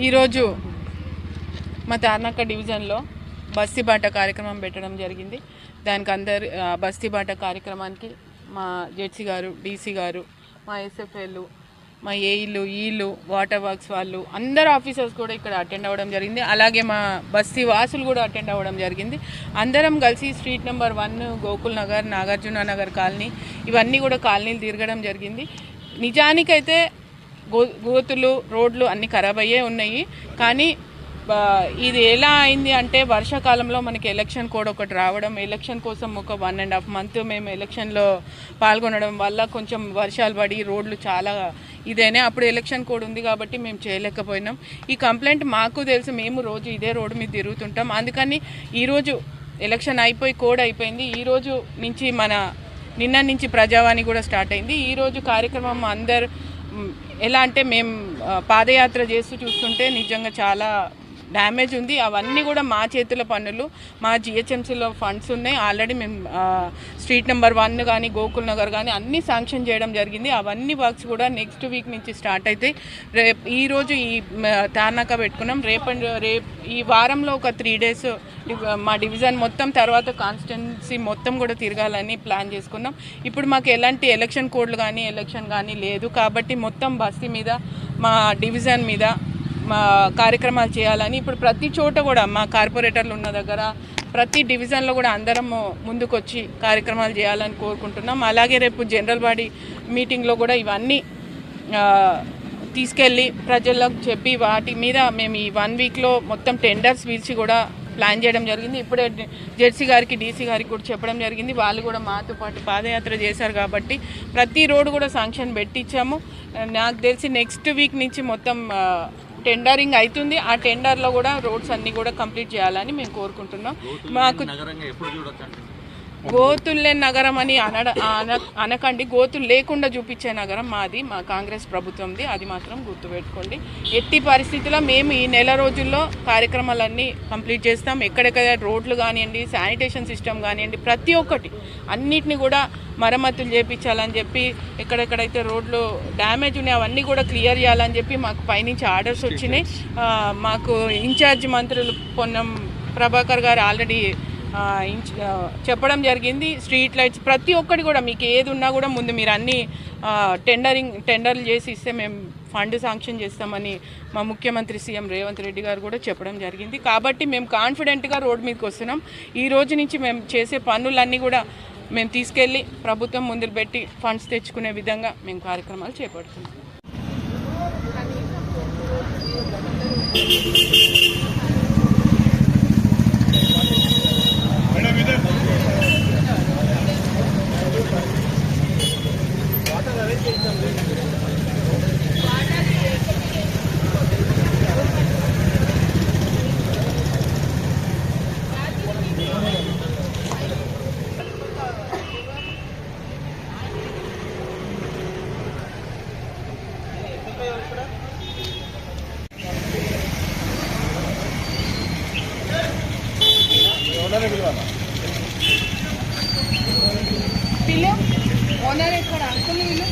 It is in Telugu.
ఈరోజు మా తార్నాక డివిజన్లో బస్తీ బాట కార్యక్రమం పెట్టడం జరిగింది. దానికి అందరు ఆ, బస్తీ బాట కార్యక్రమానికి మా జెడ్సీ గారు డీసీ గారు మా ఎస్ఎఫ్ఎల్లు మా ఏఈలు ఈలు వాటర్ వర్క్స్ వాళ్ళు అందరు ఆఫీసర్స్ కూడా ఇక్కడ అటెండ్ అవ్వడం జరిగింది. అలాగే మా బస్తీ వాసులు కూడా అటెండ్ అవ్వడం జరిగింది. అందరం కలిసి street number one Gokul Nagar Nagarjuna Nagar colony ఇవన్నీ కూడా కాలనీలు తిరగడం జరిగింది. నిజానికైతే గో గోతులు రోడ్లు అన్నీ ఖరాబ్ అయ్యే ఉన్నాయి. కానీ ఇది ఎలా అయింది అంటే వర్షాకాలంలో మనకి ఎలక్షన్ కోడ్ ఒకటి రావడం ఎలక్షన్ కోసం ఒక వన్ అండ్ హాఫ్ మంత్ మేము ఎలక్షన్లో పాల్గొనడం వల్ల కొంచెం వర్షాలు పడి రోడ్లు చాలా ఇదేనే. అప్పుడు ఎలక్షన్ కోడ్ ఉంది కాబట్టి మేము చేయలేకపోయినాం. ఈ కంప్లైంట్ మాకు తెలుసు మేము రోజు ఇదే రోడ్డు మీద తిరుగుతుంటాం. అందుకని ఈరోజు ఎలక్షన్ అయిపోయి కోడ్ అయిపోయింది. ఈరోజు నుంచి మన నిన్న నుంచి ప్రజావాణి కూడా స్టార్ట్ అయింది. ఈరోజు కార్యక్రమం అందరు ఎలా అంటే మేము పాదయాత్ర చేస్తూ చూస్తుంటే నిజంగా చాలా డ్యామేజ్ ఉంది. అవన్నీ కూడా మా చేతుల పనులు. మా జిహెచ్ఎంసీలో ఫండ్స్ ఉన్నాయి. ఆల్రెడీ మేము స్ట్రీట్ నెంబర్ వన్ కానీ గోకుల్ నగర్ కానీ అన్నీ శాంక్షన్ చేయడం జరిగింది. అవన్నీ వర్క్స్ కూడా నెక్స్ట్ వీక్ నుంచి స్టార్ట్ అవుతాయి రేపు ఈరోజు ఈ మ, తార్నాక పెట్టుకున్నాం. రేపు రేపు ఈ వారంలో ఒక త్రీ డేస్ మా డివిజన్ మొత్తం తర్వాత కాన్స్టిట్యున్సీ మొత్తం కూడా తిరగాలని ప్లాన్ చేసుకున్నాం. ఇప్పుడు మాకు ఎలాంటి ఎలక్షన్ కోడ్లు కానీ ఎలక్షన్ కానీ లేదు. కాబట్టి మొత్తం బస్తీ మీద మా డివిజన్ మీద కార్యక్రమాలు చేయాలని ఇప్పుడు ప్రతి చోట కూడా మా కార్పొరేటర్లు ఉన్న దగ్గర ప్రతి డివిజన్లో కూడా అందరం ముందుకొచ్చి కార్యక్రమాలు చేయాలని కోరుకుంటున్నాం. అలాగే రేపు జనరల్ బాడీ మీటింగ్లో కూడా ఇవన్నీ తీసుకెళ్ళి ప్రజలకు చెప్పి వాటి మీద మేము ఈ వన్ వీక్లో మొత్తం టెండర్స్ పిలిచి కూడా ప్లాన్ చేయడం జరిగింది. ఇప్పుడే జెడ్సీ గారికి డీసీ గారికి కూడా చెప్పడం జరిగింది. వాళ్ళు కూడా మాతో పాటు పాదయాత్ర చేశారు కాబట్టి ప్రతి రోడ్డు కూడా శాంక్షన్ పెట్టించాము. నాకు తెలిసి నెక్స్ట్ వీక్ నుంచి మొత్తం టెండరింగ్ అవుతుంది ఆ టెండర్లో కూడా రోడ్స్ అన్నీ కూడా కంప్లీట్ చేయాలని మేము కోరుకుంటున్నాం. మాకు నగరంగా ఎప్పుడు చూడొచ్చు గోతుల్లే నగరం అని అనడ అన అనకండి. గోతులు లేకుండా చూపించే నగరం మాది మా కాంగ్రెస్ ప్రభుత్వంది. అది మాత్రం గుర్తుపెట్టుకోండి. ఎట్టి పరిస్థితుల్లో మేము ఈ నెల రోజుల్లో కార్యక్రమాలన్నీ కంప్లీట్ చేస్తాం. ఎక్కడెక్కడ రోడ్లు కానివ్వండి శానిటేషన్ సిస్టమ్ కానివ్వండి ప్రతి ఒక్కటి అన్నిటిని కూడా మరమ్మతులు చేపించాలని చెప్పి ఎక్కడెక్కడైతే రోడ్లు డ్యామేజ్ ఉన్నాయి అవన్నీ కూడా క్లియర్ చేయాలని చెప్పి మాకు పైనుంచి ఆర్డర్స్ వచ్చినాయి. మాకు ఇన్ఛార్జ్ మంత్రులు పొన్నం ప్రభాకర్ గారు ఆల్రెడీ చెప్పడం జరిగింది. స్ట్రీట్ లైట్స్ ప్రతి ఒక్కటి కూడా మీకు ఏది ఉన్నా కూడా ముందు మీరు అన్ని టెండరింగ్ టెండర్లు చేసి ఇస్తే మేము ఫండ్ శాంక్షన్ చేస్తామని మా ముఖ్యమంత్రి సీఎం రేవంత్ రెడ్డి గారు కూడా చెప్పడం జరిగింది. కాబట్టి మేము కాన్ఫిడెంట్గా రోడ్ మీదకి వస్తున్నాం. ఈ రోజు నుంచి మేము చేసే పనులన్నీ కూడా మేము తీసుకెళ్ళి ప్రభుత్వం ముందు పెట్టి ఫండ్స్ తెచ్చుకునే విధంగా మేము కార్యక్రమాలు చేపడుతున్నాం. పిల్ల ఓనర్ ఎక్కడ అంకుల్ వీళ్ళు